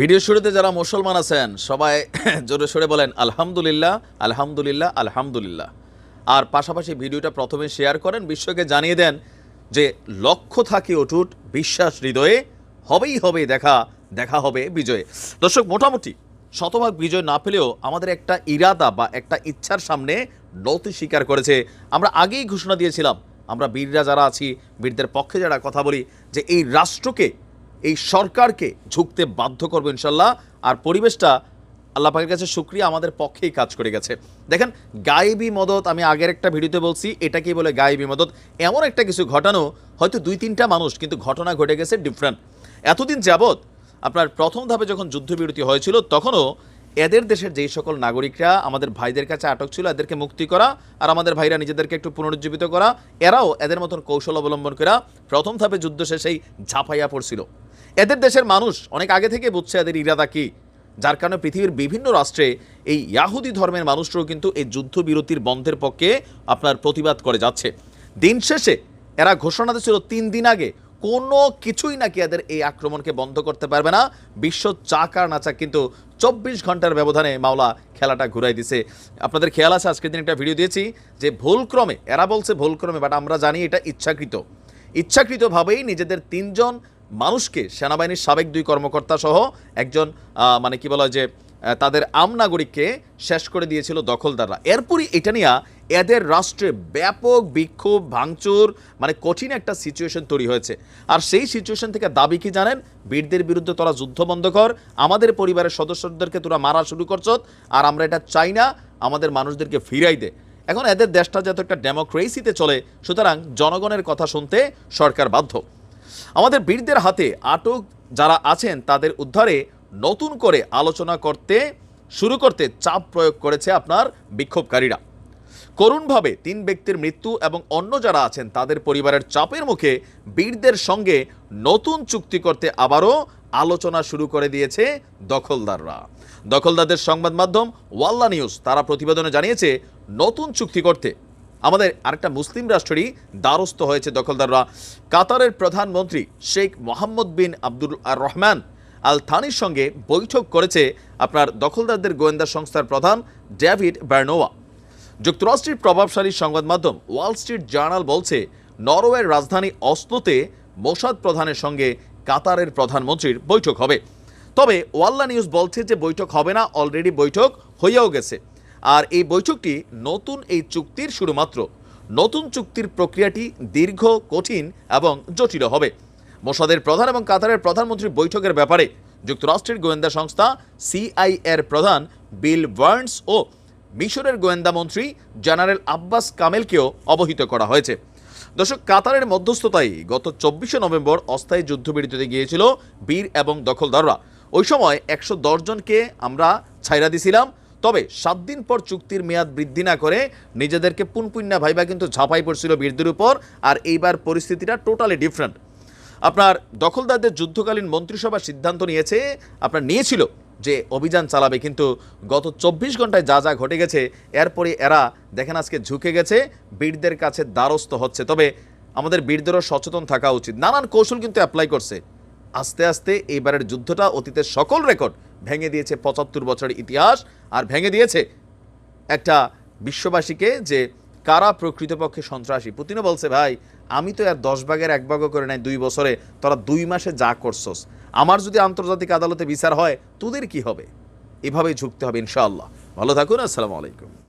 Video শুরুতে যারা মুসলমান আছেন, সবাই জোরে সরে বলেন, আলহামদুলিল্লাহ আলহামদুলিল্লাহ আলহামদুলিল্লাহ। আর পাশাপাশি ভিডিওটা প্রথমে শেয়ার করেন, বিশ্বকে জানিয়ে দেন যে, লক্ষ্য থাকে অটুট, বিশ্বাস হৃদয়ে হবেই হবে দেখা দেখা হবে বিজয়ে। দর্শক, মোটামুটি শতভাগ বিজয় না পেলেও আমাদের একটা ইরাদা বা একটা ইচ্ছার সামনে নতি স্বীকার করেছে। আমরা আগেই ঘোষণা দিয়েছিলাম, আমরা বীররা যারা আছি, বীরদের পক্ষে যারা কথা বলি, যে এই রাষ্ট্রকে এই সরকারকে ঝুঁকতে বাধ্য করব ইনশাল্লাহ। আর পরিবেশটা আল্লাহ পাকের কাছে শুক্রিয়া, আমাদের পক্ষেই কাজ করে গেছে। দেখেন, গায়েবী মদত, আমি আগের একটা ভিডিওতে বলছি, এটাকেই বলে গায়েবী মদত। এমন একটা কিছু ঘটানো হয়তো দুই তিনটা মানুষ, কিন্তু ঘটনা ঘটে গেছে ডিফারেন্ট এতদিন যাবৎ আপনার প্রথম ধাপে যখন যুদ্ধবিরতি হয়েছিল, তখনও এদের দেশের যেই সকল নাগরিকরা, আমাদের ভাইদের কাছে আটক ছিল, এদেরকে মুক্তি করা, আর আমাদের ভাইরা নিজেদেরকে একটু পুনরুজ্জীবিত করা, এরাও এদের মতন কৌশল অবলম্বন করা, প্রথম ধাপে যুদ্ধ শেষেই ঝাঁপাইয়া পড়ছিল। এদের দেশের মানুষ অনেক আগে থেকে বুঝছে এদের ইরাদা কি, যার কারণে পৃথিবীর বিভিন্ন রাষ্ট্রে এই ইয়াহুদি ধর্মের মানুষরাও কিন্তু এই যুদ্ধবিরতির বন্ধের পক্ষে আপনার প্রতিবাদ করে যাচ্ছে। দিন শেষে এরা ঘোষণা দিয়েছিল তিন দিন আগে কোনো কিছুই নাকি এদের এই আক্রমণকে বন্ধ করতে পারবে না। বিশ্ব চাকার নাচা কিন্তু চব্বিশ ঘণ্টার ব্যবধানে মাওলা খেলাটা ঘুরাই দিছে। আপনাদের খেয়াল আছে, আজকের দিন একটা ভিডিও দিয়েছি যে ভুলক্রমে, এরা বলছে ভুলক্রমে বাট আমরা জানি এটা ইচ্ছাকৃত। ইচ্ছাকৃতভাবেই নিজেদের তিনজন মানুষকে সেনাবাহিনীর সাবেক দুই কর্মকর্তা সহ একজন মানে কি বলা যে তাদের আম নাগরিককে শেষ করে দিয়েছিল দখলদাররা। এরপরই এটা নিয়ে এদের রাষ্ট্রে ব্যাপক বিক্ষোভ, ভাঙচুর মানে কঠিন একটা সিচুয়েশন তৈরি হয়েছে। আর সেই সিচুয়েশন থেকে দাবি কি জানেন? বীরদের বিরুদ্ধে তোরা যুদ্ধ বন্ধ কর, আমাদের পরিবারের সদস্যদেরকে তোরা মারা শুরু করছ আর আমরা এটা চাই না, আমাদের মানুষদেরকে ফিরাই দে। এখন এদের দেশটা যত একটা ডেমোক্রেসিতে চলে, সুতরাং জনগণের কথা শুনতে সরকার বাধ্য। আমাদের বীরদের হাতে আটক যারা আছেন, তাদের উদ্ধারে নতুন করে আলোচনা করতে, শুরু করতে চাপ প্রয়োগ করেছে আপনার বিক্ষোভকারীরা। করুণভাবে তিন ব্যক্তির মৃত্যু এবং অন্য যারা আছেন, তাদের পরিবারের চাপের মুখে বীরদের সঙ্গে নতুন চুক্তি করতে আবারও আলোচনা শুরু করে দিয়েছে দখলদাররা। দখলদারদের সংবাদ মাধ্যম ওয়াল্লা নিউজ, তারা প্রতিবেদনে জানিয়েছে, নতুন চুক্তি করতে আমাদের আরেকটা মুসলিম রাষ্ট্রেরই দ্বারস্থ হয়েছে দখলদাররা। কাতারের প্রধানমন্ত্রী শেখ মোহাম্মদ বিন আব্দুল আর রহমান আল থানির সঙ্গে বৈঠক করেছে আপনার দখলদারদের গোয়েন্দা সংস্থার প্রধান ডেভিড বার্নোয়া। যুক্তরাষ্ট্রের প্রভাবশালী সংবাদ মাধ্যম ওয়াল স্ট্রিট জার্নাল বলছে, নরওয়ের রাজধানী অস্লোতে মোসাদ প্রধানের সঙ্গে কাতারের প্রধানমন্ত্রীর বৈঠক হবে। তবে ওয়াল্লা নিউজ বলছে যে বৈঠক হবে না, অলরেডি বৈঠক হইয়াও গেছে। আর এই বৈঠকটি নতুন এই চুক্তির শুরুমাত্র নতুন চুক্তির প্রক্রিয়াটি দীর্ঘ, কঠিন এবং জটিল হবে। মোসাদের প্রধান এবং কাতারের প্রধানমন্ত্রীর বৈঠকের ব্যাপারে যুক্তরাষ্ট্রের গোয়েন্দা সংস্থা সিআইএর প্রধান বিল বার্নস ও মিশরের গোয়েন্দা মন্ত্রী জেনারেল আব্বাস কামেলকেও অবহিত করা হয়েছে। দর্শক, কাতারের মধ্যস্থতায় গত চব্বিশে নভেম্বর অস্থায়ী যুদ্ধবিরতিতে গিয়েছিল বীর এবং দখলদাররা। ওই সময় একশো জনকে আমরা ছাইরা দিছিলাম। তবে সাত দিন পর চুক্তির মেয়াদ বৃদ্ধি না করে নিজেদেরকে পুনপুন্যা ভাইবা কিন্তু ঝাঁপাই পড়ছিল বীরদের উপর, আর এইবার পরিস্থিতিটা টোটালি ডিফারেন্ট আপনার দখলদারদের যুদ্ধকালীন মন্ত্রিসভা সিদ্ধান্ত নিয়েছে, আপনার নিয়েছিল যে অভিযান চালাবে, কিন্তু গত চব্বিশ ঘন্টায় যা যা ঘটে গেছে, এরপরে এরা দেখেন আজকে ঝুঁকে গেছে, বীরদের কাছে দ্বারস্থ হচ্ছে। তবে আমাদের বীরদেরও সচেতন থাকা উচিত। নানান কৌশল কিন্তু অ্যাপ্লাই করছে। আস্তে আস্তে এইবারের যুদ্ধটা অতীতের সকল রেকর্ড ভেঙে দিয়েছে পঁচাত্তর বছরের ইতিহাস আর ভেঙে দিয়েছে একটা বিশ্ববাসীকে যে কারা প্রকৃতপক্ষে সন্ত্রাসী? পুতিনও বলছে, ভাই, আমি তো আর দশ ভাগের এক ভাগও করে নাই দুই বছরে। তোরা দুই মাসে যা করছস। আমার যদি আন্তর্জাতিক আদালতে বিচার হয়, তোদের কি হবে? এভাবেই ঝুঁকতে হবে ইনশাআল্লাহ। ভালো থাকুন, আসসালামু আলাইকুম।